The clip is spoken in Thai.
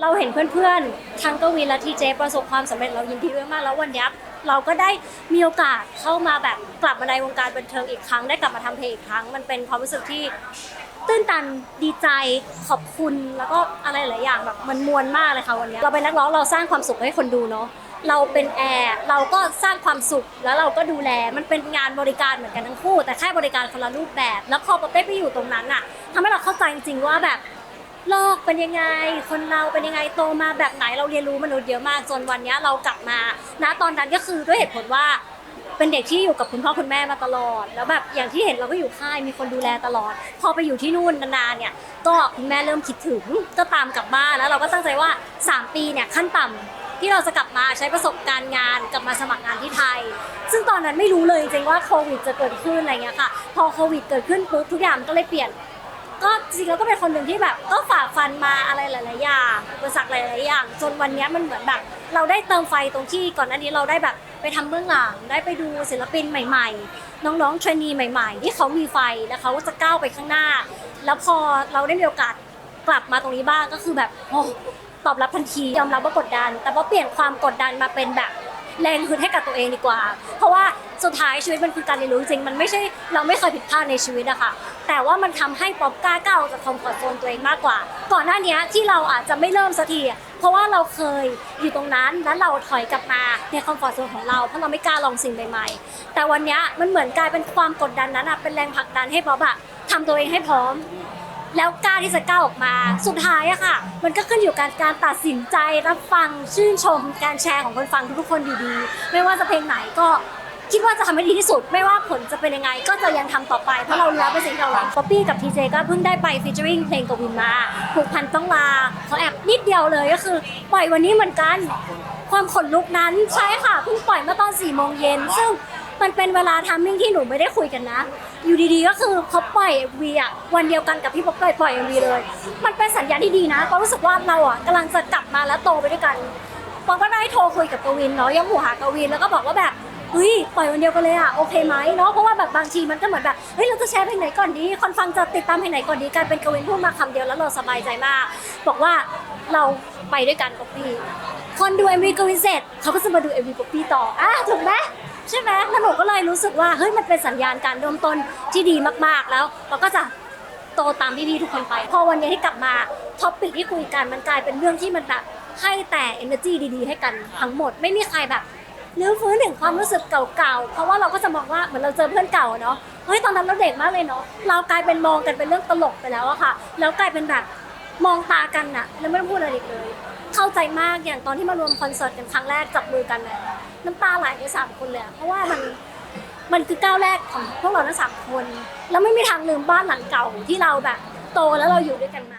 เราเห็นเพื่อนๆทั้งกวินและทีเจประสบความสำเร็จเรายินดีด้วยมากแล้ววันนี้เราก็ได้มีโอกาสเข้ามาแบบกลับมาในวงการบันเทิงอีกครั้งได้กลับมาทำเพลงอีกครั้ง มันเป็นความรู้สึกที่ตื้นตันดีใจขอบคุณแล้วก็อะไรหลายอย่างแบบมันมวลมากเลยค่ะวันนี้เราเป็นนักร้องเราสร้างความสุขให้คนดูเนาะเราเป็นแอร์เราก็สร้างความสุขแล้วเราก็ดูแลมันเป็นงานบริการเหมือนกันทั้งคู่ แต่แค่บริการคนละรูปแบบ แล้วพอปะเป้ไปอยู่ตรงนั้นอะทำให้เราเข้าใจจริงๆว่าแบบ โลกเป็นยังไง คนเราเป็นยังไงโตมาแบบไหนเราเรียนรู้มนุษย์เยอะมากจนวันนี้เรากลับมาณตอนนั้นก็คือด้วยเหตุผลว่าเป็นเด็กที่อยู่กับคุณพ่อคุณแม่มาตลอด แล้วแบบอย่างที่เห็นเราก็อยู่ค่ายมีคนดูแลตลอด พอไปอยู่ที่นู่นนานๆเนี่ยก็คุณแม่เริ่มคิดถึงก็ตามกลับบ้านแล้วเราก็ตั้งใจว่า 3 ปีเนี่ยขั้นต่ำที่เราจะกลับมาใช้ประสบการณ์งานกลับมาสมัครงานที่ไทย ซึ่งตอนนั้นไม่รู้เลยจริงๆว่าโควิดจะเกิดขึ้นอะไรเงี้ยค่ะ พอโควิดเกิดขึ้นปุ๊บทุกอย่างก็เลยเปลี่ยน ก็จริงๆแล้วก็เป็นคนหนึ่งที่แบบก็ฝ่าฟันมาอะไรหลาย ๆ อย่างอุปสรรคหลาย ๆ อย่าง จนวันเนี้ยมันเหมือนแบบเราได้เติมไฟตรงที่ก่อนหน้านี้เราได้แบบไปทำเบื้องหลังได้ไปดูศิลปินใหม่ ๆ น้องๆเทรนนีใหม่ ๆ ที่เขามีไฟแล้วเขาก็จะก้าวไปข้างหน้า แล้วพอเราได้มีโอกาสกลับมาตรงนี้บ้างก็คือแบบโอ้ตอบรับทันทียอมรับว่ากดดัน แต่พอเปลี่ยนความกดดันมาเป็นแบบ แรงฮึดให้กับตัวเองดีกว่า เพราะว่า สุดท้ายชีวิตมันคือการเรียนรู้จริง มันไม่ใช่เราไม่เคยผิดพลาดในชีวิตอะค่ะแต่ว่ามันทำให้ป๊อปกล้าก้าวออกจากคอมฟอร์ทโซนตัวเองมากกว่า ก่อนหน้านี้ที่เราอาจจะไม่เริ่มสักทีเพราะว่าเราเคยอยู่ตรงนั้นแล้วเราถอยกลับมาในคอมฟอร์ทโซนของเราเพราะเราไม่กล้าลองสิ่งใหม่ๆแต่วันนี้มันเหมือนกลายเป็นความกดดันนั้นเป็นแรงผลักดันให้ป๊อปอะทำตัวเองให้พร้อมแล้วกล้าที่จะก้าวออกมา สุดท้ายอะค่ะ มันก็ขึ้นอยู่กับการตัดสินใจรับฟังชื่นชม การแชร์ของคนฟังทุกๆคนอยู่ดี ไม่ว่าจะเพลงไหนก็ คิดว่าจะทำให้ดีที่สุด ไม่ว่าผลจะเป็นยังไง ก็จะยังทำต่อไป เพราะเรารู้แล้วเป็นสิ่งที่เรารักป๊อปปี้กับทีเจก็เพิ่งได้ไปฟีเจอริงเพลงกวินมาผูกพันต้องลาเขาแอบนิดเดียวเลยก็คือ ปล่อยวันนี้เหมือนกัน ความขนลุกนั้นใช่ค่ะเพิ่งปล่อยเมื่อตอน4ี่โมงเย็นซึ่งมันเป็นเวลาทามมิ่งที่หนูไม่ได้คุยกันนะ อยู่ดีๆก็คือเขาปล่อยวีอะวันเดียวกันกับที่ป๊อปปล่อยปล่อยวีเลย มันเป็นสัญญาณที่ดีนะเพราะรู้สึกว่าเราอะกำลังจะกลับมาแล้วโตไปด้วยกันป๊อปก็ได้โทรคุยกับกวินเนาะยังหูหากวินแล้วก็บอกว่าแบบ เฮ้ยปล่อยวันเดียวกันเลยอะโอเคไหมเนาะเพราะว่าแบบบางทีมันก็เหมือนแบบเฮ้ยเราจะแชร์เพลงไหนก่อนดีคนฟังจะติดตามเพลงไหนก่อนดีกลายเป็นกวินพูดมาคำเดียวแล้วเราสบายใจมาก บอกว่าเราไปด้วยกันป๊อปปี้คนดู MV กวินเสร็จเขาก็จะมาดู MV ป๊อปปี้ต่ออะถูกไหมใช่ไหมแล้วหนูก็เลยรู้สึกว่าเฮ้ยมันเป็นสัญญาณการเริ่มต้นที่ดีมากๆแล้วเราก็จะโตตามพี่ๆทุกคนไป พอวันนี้ที่กลับมาท็อปิกที่คุยกันมันกลายเป็นเรื่องที่มันแบบให้แต่ energy ดีๆ ให้กันทั้งหมดไม่มีใครแบบ รื้อฟื้นถึงความรู้สึกเก่าๆ เพราะว่าเราก็จะมองว่าเหมือนเราเจอเพื่อนเก่าเนาะ เฮ้ยตอนนั้นเราเด็กมากเลยเนาะ เรากลายเป็นมองกันเป็นเรื่องตลกไปแล้วอะค่ะ แล้วกลายเป็นแบบมองตากันอะแล้วไม่ต้องพูดอะไรอีกเลย เข้าใจมากอย่างตอนที่มารวมคอนเสิร์ตกันครั้งแรกจับมือกันเนี่ยน้ำตาไหลไปสามคนเลยอะเพราะว่ามันมันคือก้าวแรกของพวกเราทั้งสามคน แล้วไม่มีทางลืมบ้านหลังเก่าที่เราแบบ โตแล้วเราอยู่ด้วยกันมา